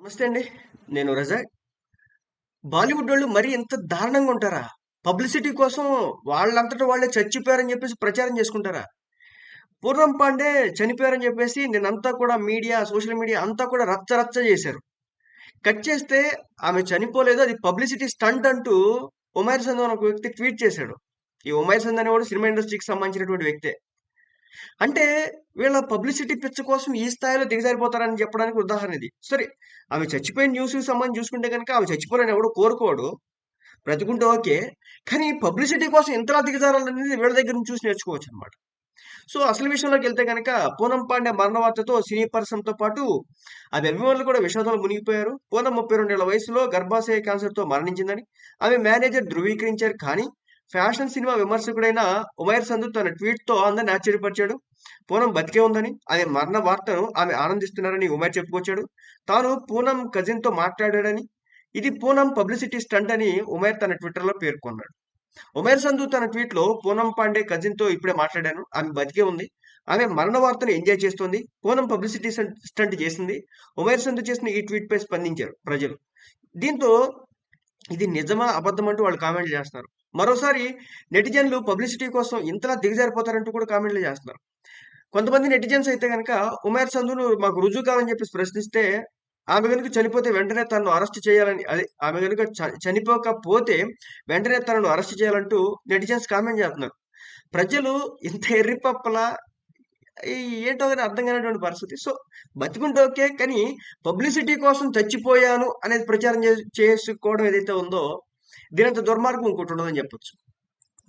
నమస్తే అండి. నేను రజాక్. బాలీవుడ్ వాళ్ళు మరీ ఎంత దారుణంగా ఉంటారా? పబ్లిసిటీ కోసం వాళ్ళంతట వాళ్ళే చచ్చిపోయారని చెప్పేసి ప్రచారం చేసుకుంటారా పూర్వం పాండే చనిపోయారని చెప్పేసి నేనంతా కూడా మీడియా, సోషల్ మీడియా అంతా కూడా రచ్చ రచ్చ చేశారు కట్ చేస్తే ఆమె చనిపోలేదు. అది పబ్లిసిటీ స్టంట్ అంటూ ఉమైర్ సంద్ అని ఒక వ్యక్తి ట్వీట్ చేశాడు. ఈ ఉమైర్ సంద్ అనేవాడు సినిమా ఇండస్ట్రీకి సంబంధించినటువంటి వ్యక్తే. అంటే వీళ్ళ పబ్లిసిటీ పిచ్చ కోసం ఈ స్థాయిలో దిగజారిపోతారని చెప్పడానికి ఉదాహరణ ఇది. సరే ఆమె చచ్చిపోయిన న్యూస్‌కి సంబంధించి చూసుకుంటే కనుక ఆమె చచ్చిపోవాలని ఎవడు కోరుకోడు. బ్రతుకుంటే ఓకే. కానీ పబ్లిసిటీ కోసం ఇంతలా దిగజారాలనేది వీళ్ళ దగ్గర నుంచి చూసి నేర్చుకోవచ్చు అనమాట సో అసలు విషయంలోకి వెళ్తే కనుక పూనం పాండే మరణ వార్తతో సినీ పరిశ్రమతో పాటు ఆమె అభిమానులు కూడా విషాదంలో మునిగిపోయారు. పూనం ముప్పై రెండేళ్ళ వయసులో గర్భాశయ క్యాన్సర్‌తో మరణించిందని ఆమె మేనేజర్ ధృవీకరించారు. కానీ ఫ్యాషన్ సినిమా విమర్శకుడైన ఉమైర్ సందు తన ట్వీట్‌తో అందరిని ఆశ్చర్యపరిచాడు. పూనం బతికే ఉందని, ఆమె మరణ వార్తను ఆమె ఆనందిస్తున్నారని ఉమైర్ చెప్పుకొచ్చాడు. తాను పూనం కజిన్‌తో మాట్లాడాడని, ఇది పూనం పబ్లిసిటీ స్టంట్ అని ఉమైర్ తన ట్విట్టర్‌లో పేర్కొన్నాడు. ఉమైర్ సంధు తన ట్వీట్‌లో పూనం పాండే కజిన్‌తో ఇప్పుడే మాట్లాడాను. ఆమె బతికే ఉంది. ఆమె మరణ వార్తను ఎంజాయ్ చేస్తోంది. పూనం పబ్లిసిటీ స్టంట్ స్టంట్ చేసింది. ఉమైర్ సంధు చేసిన ఈ ట్వీట్‌పై స్పందించారు ప్రజలు. దీంతో ఇది నిజమా? అబద్ధం అంటూ వాళ్ళు కామెంట్లు చేస్తున్నారు. మరోసారి నెటిజన్లు పబ్లిసిటీ కోసం ఇంతలా దిగజారిపోతారంటూ కూడా కామెంట్లు చేస్తున్నారు. కొంతమంది నెటిజన్స్ అయితే కనుక ఉమేర్ సంధును మాకు రుజువు కావాలని చెప్పేసి ప్రశ్నిస్తే, ఆమె గనుక చనిపోతే వెంటనే తనను అరెస్ట్ చేయాలని అదే ఆమె గనుక చనిపోకపోతే వెంటనే తనను అరెస్ట్ చేయాలంటూ నెటిజన్స్ కామెంట్ చేస్తున్నారు. ప్రజలు ఇంత ఎర్రిపప్పలా ఏంటో కానీ అర్థం కానటువంటి పరిస్థితి. సో బతికుంటే ఓకే. కానీ పబ్లిసిటీ కోసం చచ్చిపోయాను అనేది ప్రచారం చేసుకోవడం ఏదైతే ఉందో దీనంత దుర్మార్గం ఇంకోటి ఉండదని చెప్పొచ్చు.